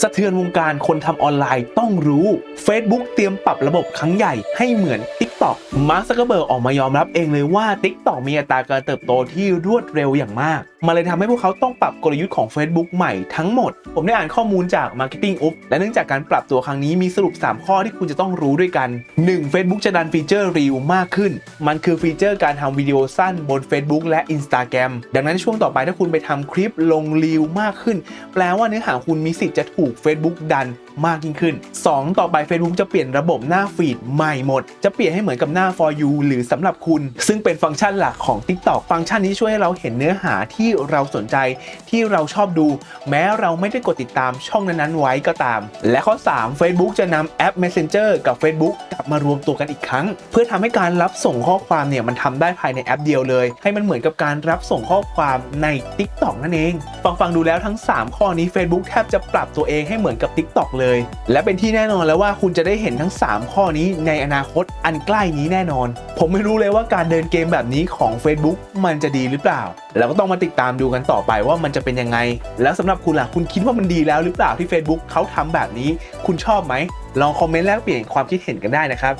สะเทือนวงการคนทำออนไลน์ต้องรู้ Facebook เตรียมปรับระบบครั้งใหญ่ให้เหมือน TikTok มาร์คซักเกอร์เบิร์กออกมายอมรับเองเลยว่า TikTok มีอัตราการเติบโตที่รวดเร็วอย่างมาก มันเลยทำให้พวกเขาต้องปรับกลยุทธ์ของ Facebook ใหม่ทั้งหมด ผมได้อ่านข้อมูลจาก Marketing Up และเนื่องจากการปรับตัวครั้งนี้มีสรุป 3 ข้อที่คุณจะต้องรู้ด้วยกัน 1. Facebook จะดันฟีเจอร์ Reel มากขึ้น มันคือฟีเจอร์การทำวิดีโอสั้นบน Facebook และ Instagram ดังนั้นช่วงต่อไปถ้าคุณไปทำคลิปลง Reel มากขึ้น แปลว่าเนื้อหาคุณมีสิทธิ์จะถูก Facebook ดันมากยิ่งขึ้น 2 ต่อไป Facebook จะเปลี่ยนระบบหน้าฟีดใหม่หมด จะเปลี่ยนให้เหมือนกับหน้า for you หรือสำหรับคุณ ซึ่งเป็นฟังก์ชันหลักของ TikTok ฟังก์ชันนี้ช่วยให้เราเห็นเนื้อหาที่เราสนใจที่เราชอบดู แม้เราไม่ได้กดติดตามช่องนั้นๆไว้ก็ตาม และข้อ 3 Facebook จะนำแอป Messenger กับ Facebook กลับมารวมตัวกันอีกครั้ง เพื่อทำให้การรับส่งข้อความเนี่ยมันทำได้ภายในแอปเดียวเลย ให้มันเหมือนกับการรับส่งข้อความใน TikTok นั่นเอง ฟังฟังๆดูแล้วทั้ง 3 ข้อนี้ Facebook แทบจะปรับตัวเองให้เหมือนกับ TikTok เลย และเป็นที่แน่นอนแล้วว่าคุณจะได้เห็นทั้ง 3 ข้อนี้ในอนาคตอันใกล้นี้แน่นอน ผมไม่รู้เลยว่าการเดินเกมแบบนี้ของ Facebook มันจะดีหรือเปล่าแล้วก็ต้องมาติดตามดูกันต่อไปว่ามันจะเป็นยังไง แล้วสำหรับคุณล่ะคุณคิดว่ามันดีแล้วหรือเปล่าที่ Facebook เขาทำแบบนี้ คุณชอบไหมลองคอมเมนต์แลกเปลี่ยนความคิดเห็นกันได้นะครับ